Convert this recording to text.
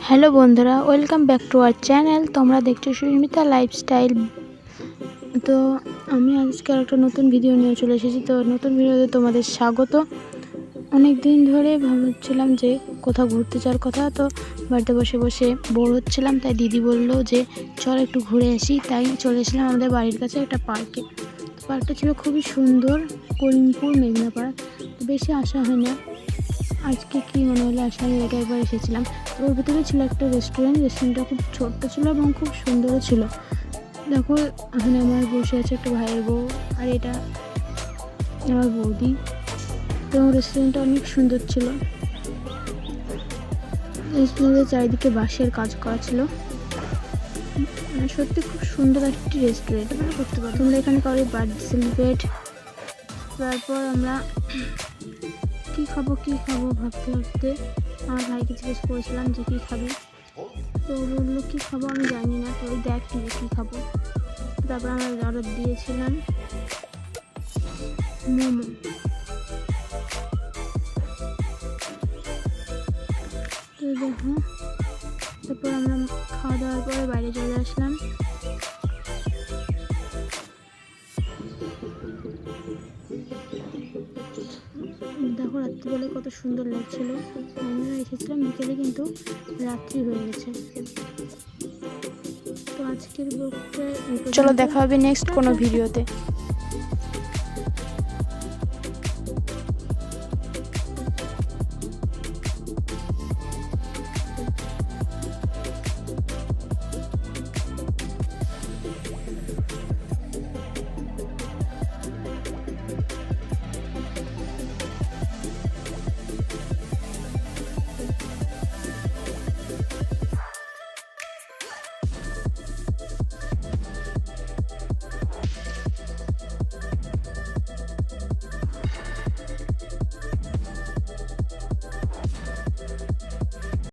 Hello বন্ধুরা, welcome back to our channel. তোমরা দেখছ সুস্মিতা লাইফস্টাইল। তো আমি আজকে আর একটা নতুন ভিডিও নিয়ে চলে এসেছি। তো নতুন ভিডিওতে তোমাদের স্বাগত। অনেক দিন ধরে ভাবছিলাম যে কোথাও ঘুরতে যাওয়ার কথা, তো বাড়িতে বসে বসে বোর হচ্ছিলাম। তাই দিদি বলল যে, চল একটু ঘুরে আসি। তাই চলে এসেছিলাম আমাদের বাড়ির কাছে একটা পার্কে। পার্কটা ছিল খুবই সুন্দর, করিমপুর, মেঘনাপাড়া। বেশি আসা হয় না। আজকে কি মনে হলো আসলে একা একবার এসেছিলাম। তো ওর ভিতরে ছিল একটা রেস্টুরেন্ট রেস্টুরেন্টটা খুব ছোট্ট ছিল এবং খুব সুন্দরও ছিল। দেখো, এখানে আমার বসে আছে একটা ভাইয়ের বউ আর এটা আমার বৌদি। তো রেস্টুরেন্টটা অনেক সুন্দর ছিল। রেস্টুরেন্টের চারিদিকে বাঁশের কাজ করা ছিল। মানে সত্যি খুব সুন্দর একটি রেস্টুরেন্ট মানে করতে পারো। তোমরা এখানে কারও বার্থডে সেলিব্রেট তারপর আমরা কি খাব কি খাব ভাবতে ভাবতে আমার ভাইকে জিজ্ঞেস করেছিলাম যে কী খাবি। তো বলল, কী খাব আমি জানি না, তো ওই দেখ তুই কী খাব। তারপর আমরা অর্ডার দিয়েছিলাম মোমো। তো দেখো, তারপর আমরা খাওয়া দাওয়ার পরে বাইরে চলে আসলাম। দেখো রাত্রিবেলায় কত সুন্দর লাগছিল। আমরা এসেছিলাম বিকেলে কিন্তু রাত্রি হয়ে গেছে। তো আজকের চলো দেখা হবে নেক্সট কোনো ভিডিওতে